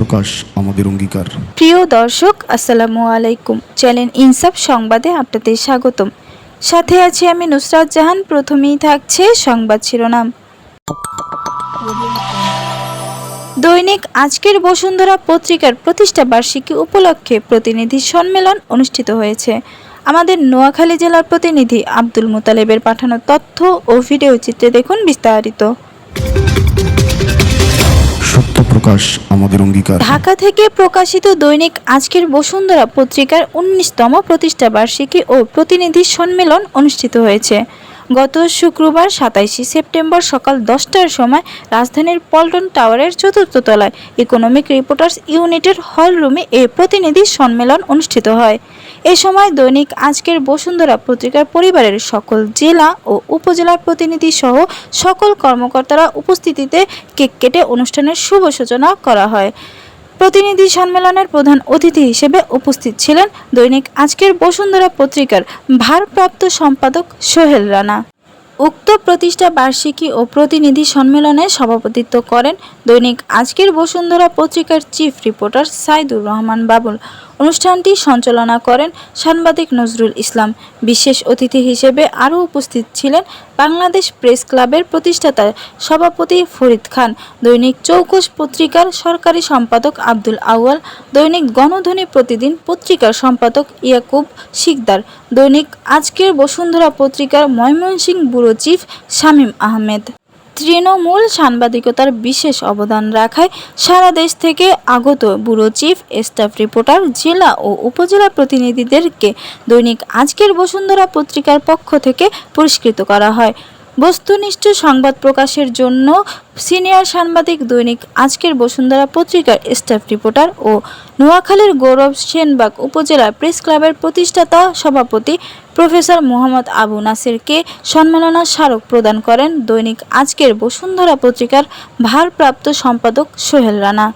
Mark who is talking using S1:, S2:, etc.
S1: প্রকাশ আমাদের অঙ্গীকার।
S2: প্রিয় দর্শক, আসসালামু আলাইকুম। চ্যানেল ইনসাফ সংবাদে আপনাদের স্বাগতম। সাথে আছি আমি নুসরাত জাহান। প্রথমেই থাকছে সংবাদ শিরোনাম। দৈনিক আজকের বসুন্ধরা পত্রিকার প্রতিষ্ঠা বার্ষিকী উপলক্ষে প্রতিনিধি সম্মেলন অনুষ্ঠিত হয়েছে। আমাদের নোয়াখালী জেলার প্রতিনিধি আব্দুল মুতালেবের পাঠানো তথ্য ও ভিডিও চিত্রে দেখুন বিস্তারিত।
S1: প্রকাশ আমাদের অঙ্গীকার।
S2: ঢাকা থেকে প্রকাশিত দৈনিক আজকের বসুন্ধরা পত্রিকার উনিশতম প্রতিষ্ঠাবার্ষিকী ও প্রতিনিধি সম্মেলন অনুষ্ঠিত হয়েছে। গত শুক্রবার সাতাইশে সেপ্টেম্বর সকাল দশটার সময় রাজধানীর পল্টন টাওয়ারের চতুর্থ তলায় ইকোনমিক রিপোর্টার্স ইউনিটের হল রুমে এ প্রতিনিধি সম্মেলন অনুষ্ঠিত হয়। এ সময় দৈনিক আজকের বসুন্ধরা পত্রিকার পরিবারের সকল জেলা ও উপজেলার প্রতিনিধি সহ সকল কর্মকর্তারা উপস্থিতিতে কেক কেটে অনুষ্ঠানের শুভ সূচনা করা হয়। প্রতিনিধি সম্মেলনের প্রধান অতিথি হিসেবে উপস্থিত ছিলেন দৈনিক আজকের বসুন্ধরা পত্রিকার ভারপ্রাপ্ত সম্পাদক সোহেল রানা। উক্ত প্রতিষ্ঠা বার্ষিকী ও প্রতিনিধি সম্মেলনে সভাপতিত্ব করেন দৈনিক আজকের বসুন্ধরা পত্রিকার চিফ রিপোর্টার সাইদুর রহমান বাবুল। অনুষ্ঠানটি সঞ্চালনা করেন সাংবাদিক নজরুল ইসলাম। বিশেষ অতিথি হিসেবে আরও উপস্থিত ছিলেন বাংলাদেশ প্রেস ক্লাবের প্রতিষ্ঠাতা সভাপতি ফরিদ খান, দৈনিক চৌকস পত্রিকার সরকারি সম্পাদক আব্দুল আউয়াল, দৈনিক গণধ্বনি প্রতিদিন পত্রিকার সম্পাদক ইয়াকুব শিকদার, দৈনিক আজকের বসুন্ধরা পত্রিকার ময়মনসিংহ ব্যুরো চিফ শামীম আহমেদ। তৃণমূল সাংবাদিকতার বিশেষ অবদান রাখায় সারা দেশ থেকে আগত ব্যুরো চিফ, স্টাফ রিপোর্টার, জেলা ও উপজেলা প্রতিনিধিদেরকে দৈনিক আজকের বসুন্ধরা পত্রিকার পক্ষ থেকে পুরস্কৃত করা হয়। বস্তুনিষ্ঠ সংবাদ প্রকাশের জন্য সিনিয়র সাংবাদিক দৈনিক আজকের বসুন্ধরা পত্রিকার স্টাফ রিপোর্টার ও নোয়াখালীর গৌরব সেনবাগ উপজেলা প্রেস ক্লাবের প্রতিষ্ঠাতা সভাপতি প্রফেসর মোহাম্মদ আবু নাসিরকে সম্মাননা স্মারক প্রদান করেন দৈনিক আজকের বসুন্ধরা পত্রিকার ভারপ্রাপ্ত সম্পাদক সোহেল রানা।